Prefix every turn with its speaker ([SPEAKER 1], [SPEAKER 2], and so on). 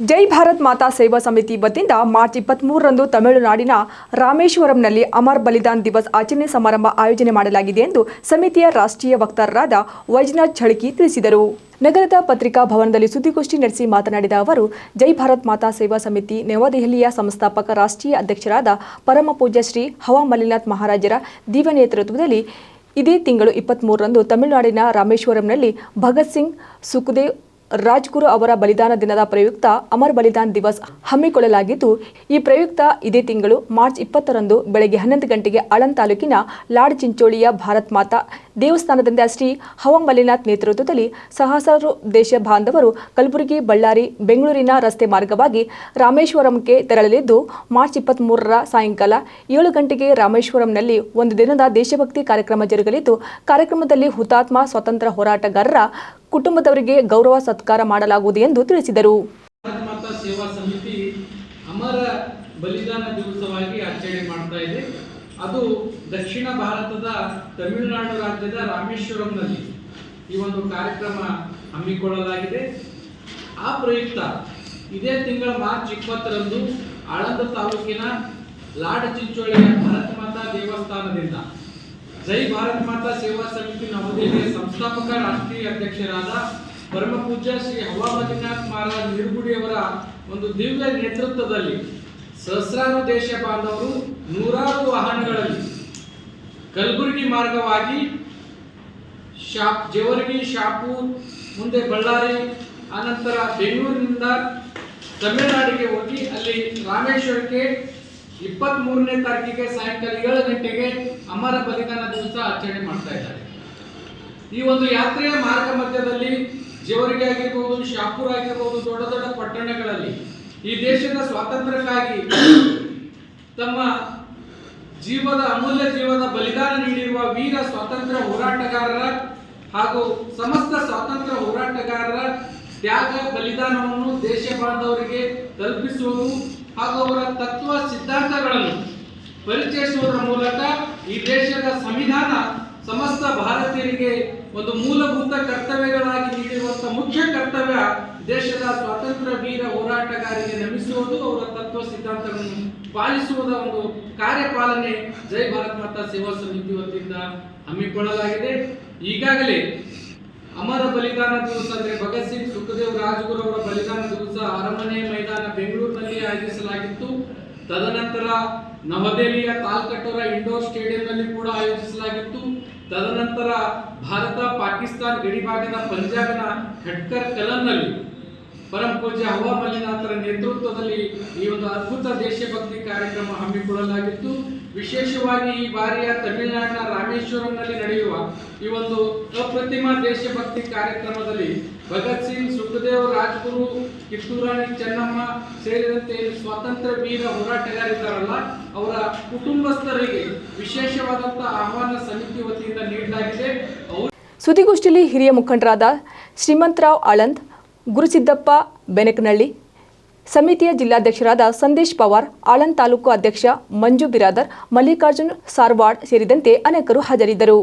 [SPEAKER 1] ಜೈ ಭಾರತ್ ಮಾತಾ ಸೇವಾ ಸಮಿತಿ ವತಿಯಿಂದ ಮಾರ್ಚ್ ಇಪ್ಪತ್ತ್ಮೂರರಂದು ತಮಿಳುನಾಡಿನ ರಾಮೇಶ್ವರಂನಲ್ಲಿ ಅಮರ್ ಬಲಿದಾನ್ ದಿವಸ್ ಆಚರಣೆ ಸಮಾರಂಭ ಆಯೋಜನೆ ಮಾಡಲಾಗಿದೆ ಎಂದು ಸಮಿತಿಯ ರಾಷ್ಟ್ರೀಯ ವಕ್ತಾರರಾದ ವೈಜನಾಥ್ ಛಳಕಿ ತಿಳಿಸಿದರು. ನಗರದ ಪತ್ರಿಕಾ ಭವನದಲ್ಲಿ ಸುದ್ದಿಗೋಷ್ಠಿ ನಡೆಸಿ ಮಾತನಾಡಿದ ಅವರು, ಜೈ ಭಾರತ್ ಮಾತಾ ಸೇವಾ ಸಮಿತಿ ನವದೆಹಲಿಯ ಸಂಸ್ಥಾಪಕ ರಾಷ್ಟ್ರೀಯ ಅಧ್ಯಕ್ಷರಾದ ಪರಮ ಪೂಜ್ಯ ಶ್ರೀ ಹವಾ ಮಲ್ಲಿನಾಥ್ ಮಹಾರಾಜರ ದಿವ್ಯ ನೇತೃತ್ವದಲ್ಲಿ ಇದೇ ತಿಂಗಳು ಇಪ್ಪತ್ತ್ಮೂರರಂದು ತಮಿಳುನಾಡಿನ ರಾಮೇಶ್ವರಂನಲ್ಲಿ ಭಗತ್ ಸಿಂಗ್ ಸುಖದೇವ್ ರಾಜ್ಗುರು ಅವರ ಬಲಿದಾನ ದಿನದ ಪ್ರಯುಕ್ತ ಅಮರ್ ಬಲಿದಾನ್ ದಿವಸ್ ಹಮ್ಮಿಕೊಳ್ಳಲಾಗಿದ್ದು, ಈ ಪ್ರಯುಕ್ತ ಇದೇ ತಿಂಗಳು ಮಾರ್ಚ್ ಇಪ್ಪತ್ತರಂದು ಬೆಳಗ್ಗೆ ಹನ್ನೊಂದು ಗಂಟೆಗೆ ಅಳಂ ತಾಲೂಕಿನ ಲಾಡ್ ಚಿಂಚೋಳಿಯ ಭಾರತ್ ಮಾತಾ ದೇವಸ್ಥಾನದಿಂದ ಶ್ರೀ ಹವಂಬಲಿನಾಥ್ ನೇತೃತ್ವದಲ್ಲಿ ಸಹಸ್ರಾರು ದೇಶ ಬಾಂಧವರು ಕಲಬುರಗಿ, ಬಳ್ಳಾರಿ, ಬೆಂಗಳೂರಿನ ರಸ್ತೆ ಮಾರ್ಗವಾಗಿ ರಾಮೇಶ್ವರಂಗೆ ತೆರಳಲಿದ್ದು, ಮಾರ್ಚ್ ಇಪ್ಪತ್ತ್ಮೂರರ ಸಾಯಂಕಾಲ ಏಳು ಗಂಟೆಗೆ ರಾಮೇಶ್ವರಂನಲ್ಲಿ ಒಂದು ದಿನದ ದೇಶಭಕ್ತಿ ಕಾರ್ಯಕ್ರಮ ಜರುಗಲಿದ್ದು, ಕಾರ್ಯಕ್ರಮದಲ್ಲಿ ಹುತಾತ್ಮ ಸ್ವಾತಂತ್ರ್ಯ ಹೋರಾಟಗಾರರ ಕುಟುಂಬದವರಿಗೆ ಗೌರವ ಸತ್ಕಾರ ಮಾಡಲಾಗುವುದು ಎಂದು ತಿಳಿಸಿದರು.
[SPEAKER 2] ಸೇವಾ ಸಮಿತಿ ಅಮರ ಬಲಿದಾನ ದಿವಸವಾಗಿ ಆಚರಣೆ ಮಾಡ್ತಾ ಇದೆ. ಅದು ದಕ್ಷಿಣ ಭಾರತದ ತಮಿಳುನಾಡು ರಾಜ್ಯದ ರಾಮೇಶ್ವರಂನಲ್ಲಿ ಈ ಒಂದು ಕಾರ್ಯಕ್ರಮ ಹಮ್ಮಿಕೊಳ್ಳಲಾಗಿದೆ. ಆ ಪ್ರಯುಕ್ತ ಇದೇ ತಿಂಗಳ ಮಾರ್ಚ್ ಇಪ್ಪತ್ತರಂದು ಆಳಂದ ತಾಲೂಕಿನ ಲಾಡ ಚಿಂಚೋಳಿಯ ಭಾರತ ಮಾತಾ ದೇವಸ್ಥಾನದಿಂದ ಜೈ ಭಾರತ್ ಮಾತಾ ಸೇವಾ ಸಮಿತಿ ನವದೆಹಲಿಯ ಸಂಸ್ಥಾಪಕ ರಾಷ್ಟ್ರೀಯ ಅಧ್ಯಕ್ಷರಾದ ಪರಮ ಪೂಜ್ಯ ಶ್ರೀ ಹವಾಮದಿನಾಥ್ ಮಹಾರಾಜ್ ನಿರ್ಗುಡಿಯವರ ಒಂದು ದಿವ್ಯ ನೇತೃತ್ವದಲ್ಲಿ ಸಹಸ್ರಾರು ದೇಶ ಬಾಂಧವರು ನೂರಾರು ವಾಹನಗಳಲ್ಲಿ ಕಲಬುರಗಿ ಮಾರ್ಗವಾಗಿ ಶಾಪ್ ಜೇವರ್ಗಿ ಶಾಪು ಮುಂದೆ ಬಳ್ಳಾರಿ, ಆನಂತರ ಬೆಂಗಳೂರಿನಿಂದ ತಮಿಳುನಾಡಿಗೆ ಹೋಗಿ ಅಲ್ಲಿ ರಾಮೇಶ್ವರಕ್ಕೆ ಇಪ್ಪತ್ತ್ ಮೂರನೇ ತಾರೀಕಿಗೆ ಸಾಯಂಕಾಲ ಏಳು ಗಂಟೆಗೆ ಅಮರ ಬಲಿದಾನ ದಿವಸ ಆಚರಣೆ ಮಾಡ್ತಾ ಇದ್ದಾರೆ. ಈ ಒಂದು ಯಾತ್ರೆಯ ಮಾರ್ಗ ಮಧ್ಯದಲ್ಲಿ ಜೇವರಿಗೆ ಆಗಿರ್ಬೋದು, ಶಾಪುರ ಆಗಿರ್ಬೋದು, ದೊಡ್ಡ ದೊಡ್ಡ ಪಟ್ಟಣಗಳಲ್ಲಿ ಈ ದೇಶದ ಸ್ವಾತಂತ್ರ್ಯಕ್ಕಾಗಿ ತಮ್ಮ ಜೀವದ ಅಮೂಲ್ಯ ಜೀವದ ಬಲಿದಾನ ನೀಡಿರುವ ವೀರ ಸ್ವಾತಂತ್ರ್ಯ ಹೋರಾಟಗಾರರ ಹಾಗೂ ಸಮಸ್ತ ಸ್ವಾತಂತ್ರ್ಯ ಹೋರಾಟಗಾರರ ತ್ಯಾಗ ಬಲಿದಾನವನ್ನು ದೇಶ ಬಾಂಧವರಿಗೆ ತಲುಪಿಸುವುದು ಹಾಗೂ ಅವರ ತತ್ವ ಸಿದ್ಧಾಂತಗಳನ್ನು ಪರಿಚಯಿಸುವುದರ ಮೂಲಕ ಈ ದೇಶದ ಸಂವಿಧಾನ ಸಮಸ್ತ ಭಾರತೀಯರಿಗೆ ಒಂದು ಮೂಲಭೂತ ಕರ್ತವ್ಯಗಳಾಗಿ ನೀಡಿರುವಂತಹ ಮುಖ್ಯ ಕರ್ತವ್ಯ ದೇಶದ ಸ್ವಾತಂತ್ರ್ಯ ವೀರ ಹೋರಾಟಗಾರರಿಗೆ ನಮಿಸುವುದು, ಅವರ ತತ್ವ ಸಿದ್ಧಾಂತಗಳನ್ನು ಪಾಲಿಸುವುದ ಒಂದು ಕಾರ್ಯಪಾಲನೆ ಜೈ ಭಾರತ್ ಮಾತಾ ಸೇವಾ ಸಮಿತಿ ವತಿಯಿಂದ ಹಮ್ಮಿಕೊಳ್ಳಲಾಗಿದೆ. ಈಗಾಗಲೇ ಅಮರ ಬಲಿದಾನ ದಿವಸ ಅಂದ್ರೆ ಭಗತ್ ಸಿಂಗ್ ಸುಖದೇವ್ ರಾಜ್ಗುರು ಅವರ ಬಲಿದಾನ ದಿವಸ ಅರಮನೆ ಮೈದಾನ ಬೆಂಗಳೂರಿನಲ್ಲಿ ಆಯೋಜಿಸಲಾಗಿತ್ತು. ತದನಂತರ ನವದೆಹಲಿಯ ತಾಲ್ಕಟೋರ ಇಂಡೋರ್ ಸ್ಟೇಡಿಯಂನಲ್ಲಿ ಕೂಡ ಆಯೋಜಿಸಲಾಗಿತ್ತು. ತದನಂತರ ಭಾರತ ಪಾಕಿಸ್ತಾನ ಗಡಿಭಾಗದ ಪಂಜಾಬ್ನ ಖಟ್ಕರ್ ಕಲನ್ನಲ್ಲಿ ಪರಂ ಪೂಜ್ಯ ಹವಾ ಮಲ್ಲಿನಾಥರ ನೇತೃತ್ವದಲ್ಲಿ ಈ ಒಂದು ಅದ್ಭುತ ದೇಶಭಕ್ತಿ ಕಾರ್ಯಕ್ರಮ ಹಮ್ಮಿಕೊಳ್ಳಲಾಗಿತ್ತು. ವಿಶೇಷವಾಗಿ ಈ ಬಾರಿಯ ತಮಿಳುನಾಡಿನ ರಾಮೇಶ್ವರಂನಲ್ಲಿ ನಡೆಯುವ ಈ ಒಂದು ಅಪ್ರತಿಮ ದೇಶಭಕ್ತಿ ಕಾರ್ಯಕ್ರಮದಲ್ಲಿ ಭಗತ್ ಸಿಂಗ್, ಸುಖದೇವ್, ರಾಜ್ಗುರು, ಕಿತ್ತೂರಾಣಿ ಚೆನ್ನಮ್ಮ ಸೇರಿದಂತೆ ಸ್ವಾತಂತ್ರ್ಯ ವೀರ ಹೋರಾಟಗಾರಿದ್ದಾರಲ್ಲ ಅವರ ಕುಟುಂಬಸ್ಥರಿಗೆ ವಿಶೇಷವಾದಂತಹ ಆಹ್ವಾನ ಸಮಿತಿ ವತಿಯಿಂದ ನೀಡಲಾಗಿದೆ.
[SPEAKER 1] ಸುದ್ದಿಗೋಷ್ಠಿಯಲ್ಲಿ ಹಿರಿಯ ಮುಖಂಡರಾದ ಶ್ರೀಮಂತರಾವ್ ಆಳಂದ್ ಗುರುಸಿದ್ದಪ್ಪ ಬೆನಕನಳ್ಳಿ ಸಮಿತಿಯ ಜಿಲ್ಲಾಧ್ಯಕ್ಷರಾದ ಸಂದೇಶ್ ಪವಾರ್ ಆಳಂದ್ ತಾಲೂಕು ಅಧ್ಯಕ್ಷ ಮಂಜು ಬಿರಾದರ್, ಮಲ್ಲಿಕಾರ್ಜುನ್ ಸಾರ್ವಾಡ್ ಸೇರಿದಂತೆ ಅನೇಕರು ಹಾಜರಿದ್ದರು.